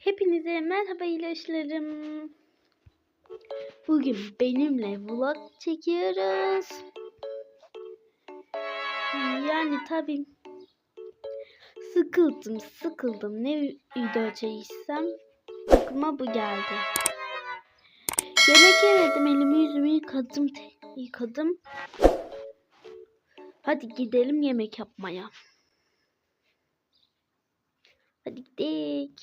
Hepinize merhaba ilaçlarım. Bugün benimle vlog çekiyoruz. Yani tabii sıkıldım sıkıldım ne video çeksem aklıma bu geldi. Yemek yemedim elimi yüzümü yıkadım yıkadım. Hadi gidelim yemek yapmaya. Hadi gidelim.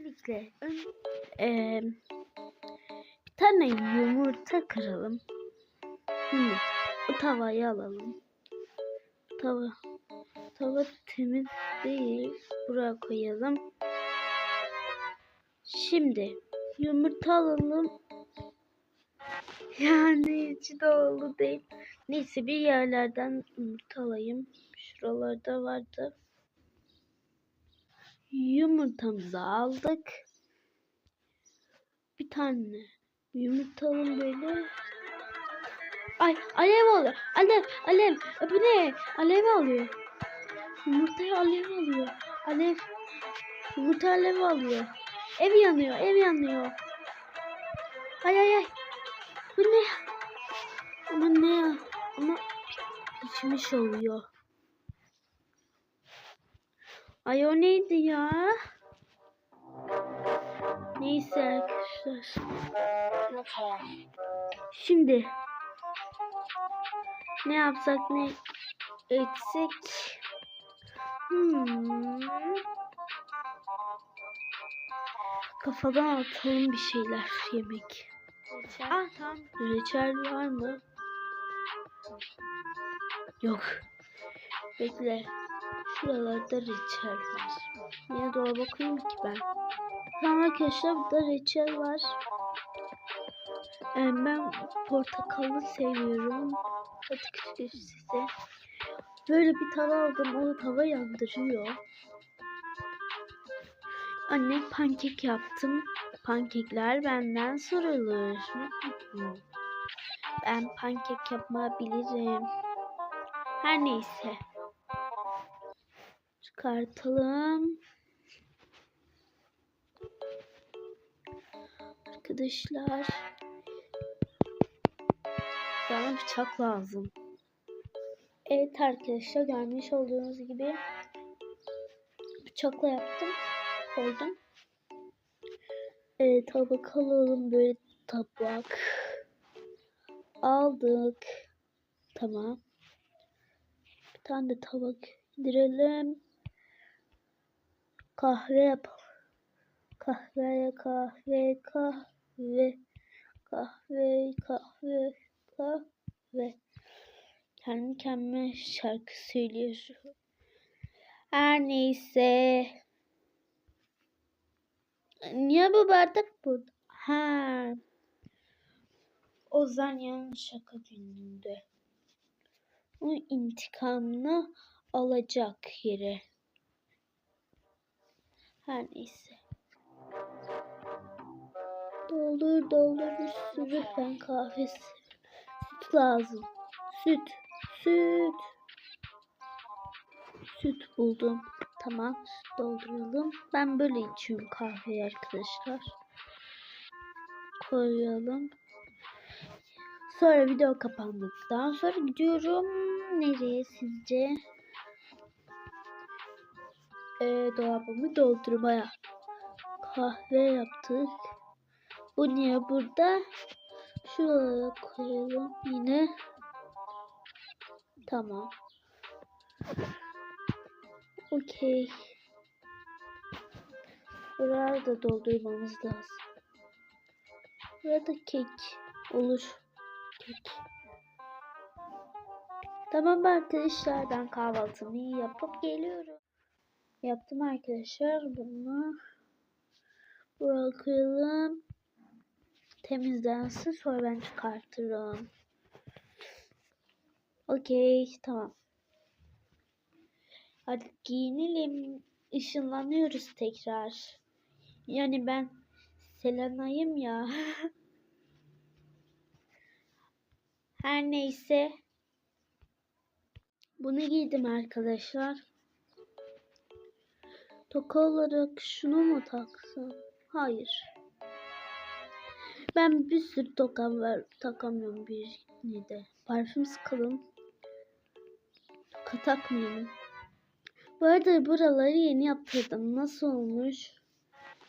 Öncelikle ön- eee, bir tane yumurta kıralım. Hı, bu tavayı alalım. Tava, tava temiz değil. Buraya koyalım. Şimdi yumurta alalım. Yani içi dolu değil. Neyse bir yerlerden yumurta alayım. Şuralarda vardı. Yumurtamızı aldık. Bir tane yumurta alalım böyle. Ay alev alıyor. Alev alev. E, bu ne? Alev alıyor. Yumurtayı alev alıyor. Alev. Yumurta alev alıyor. Ev yanıyor. Ev yanıyor. Ay ay ay. Bu ne? Ama ne? Ama pişmiş oluyor. Ay o neydi ya? Neyse arkadaşlar. Şimdi ne yapsak ne eksik? Hmm. Kafadan atalım bir şeyler yemek. Ah tamam. Reçel var mı? Yok. Bekle. Şuralarda reçel var. Niye dolaba koyayım ki ben? Tamam arkadaşlar burada reçel var. Ee, ben portakalı seviyorum. Açık size. Böyle bir tava aldım. O tava yandırıyor. Anne pankek yaptım. Pankekler benden sorulur. Ben pankek yapmayabilirim. Her neyse. Çıkartalım. Arkadaşlar. Bana bıçak lazım. Evet arkadaşlar görmüş olduğunuz gibi bıçakla yaptım. Koydum. Evet tabak alalım böyle tabak. Aldık. Tamam. Bir tane de tabak indirelim. Kahve yapalım. Kahveye kahve kahve kahve kahve kahve. Kendi kendime şarkı söylüyorum. Her neyse. Niye bu bardak burada? Ha. Ozan'ın şaka gününde. O intikamını alacak yere. Her neyse. Doldur doldur bir sürü ben kahvesi. Süt lazım. Süt. Süt. Süt buldum. Tamam. Dolduralım. Ben böyle içiyorum kahveyi arkadaşlar. Koyalım. Sonra video kapandıktan sonra gidiyorum. Nereye sizce? Ee, dolabımı doldurmaya. Kahve yaptık. Bu niye burada? Şuraya koyalım yine. Tamam. Okey. Burayı da doldurmamız lazım. Burada kek olur. Kek. Tamam arkadaşlar ben kahvaltımı yapıp geliyorum. Yaptım arkadaşlar bunu. Buraya koyalım. Temizlensin sonra ben çıkartırım. Okey tamam. Hadi giyinelim. Işınlanıyoruz tekrar. Yani ben Selena'yım ya. Her neyse. Bunu giydim arkadaşlar. Toka olarak şunu mu taksam? Hayır. Ben bir sürü tokam var. Takamıyorum birini de. Parfüm sıkalım. Toka takmayalım. Bu arada buraları yeni yaptırdım. Nasıl olmuş?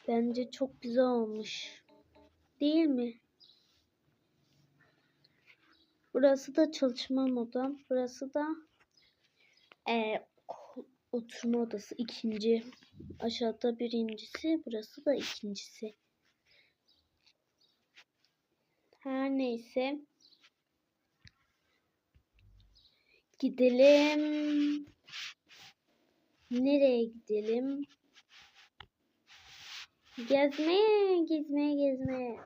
Bence çok güzel olmuş. Değil mi? Burası da çalışma odam. Burası da ko- oturma odası ikinci. Aşağıda birincisi. Burası da ikincisi. Her neyse. Gidelim. Nereye gidelim? Gezmeye, gezmeye, gezmeye.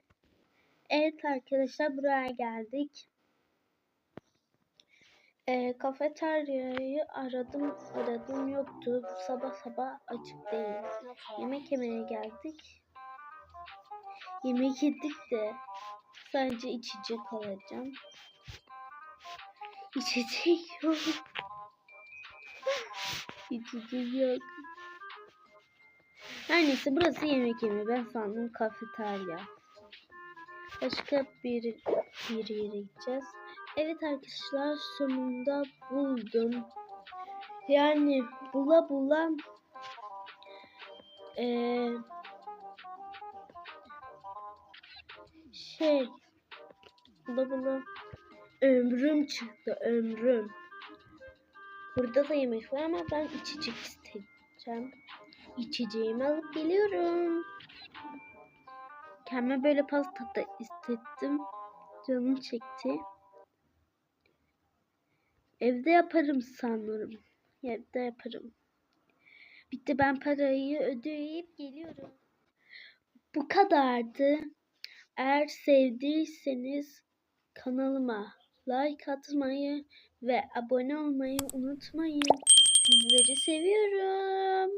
Evet arkadaşlar buraya geldik. Ee, kafeteryayı aradım, aradım yoktu. Sabah sabah açık değil. Yemek yemeye geldik. Yemek yedik de sadece içecek alacağım. İçecek yok. İçecek yok. Her neyse burası yemek yeme. Ben sandım kafeterya. Başka bir, bir yere gideceğiz. Evet arkadaşlar sonunda buldum. Yani bula bula eee, şey bula bula ömrüm çıktı ömrüm. Burada da yemek var ama ben içecek isteyeceğim. İçeceğimi alıp geliyorum. Kendime böyle pasta da istedim. Canım çekti. Evde yaparım sanırım. Evde yaparım. Bitti ben parayı ödeyip geliyorum. Bu kadardı. Eğer sevdiyseniz kanalıma like atmayı ve abone olmayı unutmayın. Sizleri seviyorum.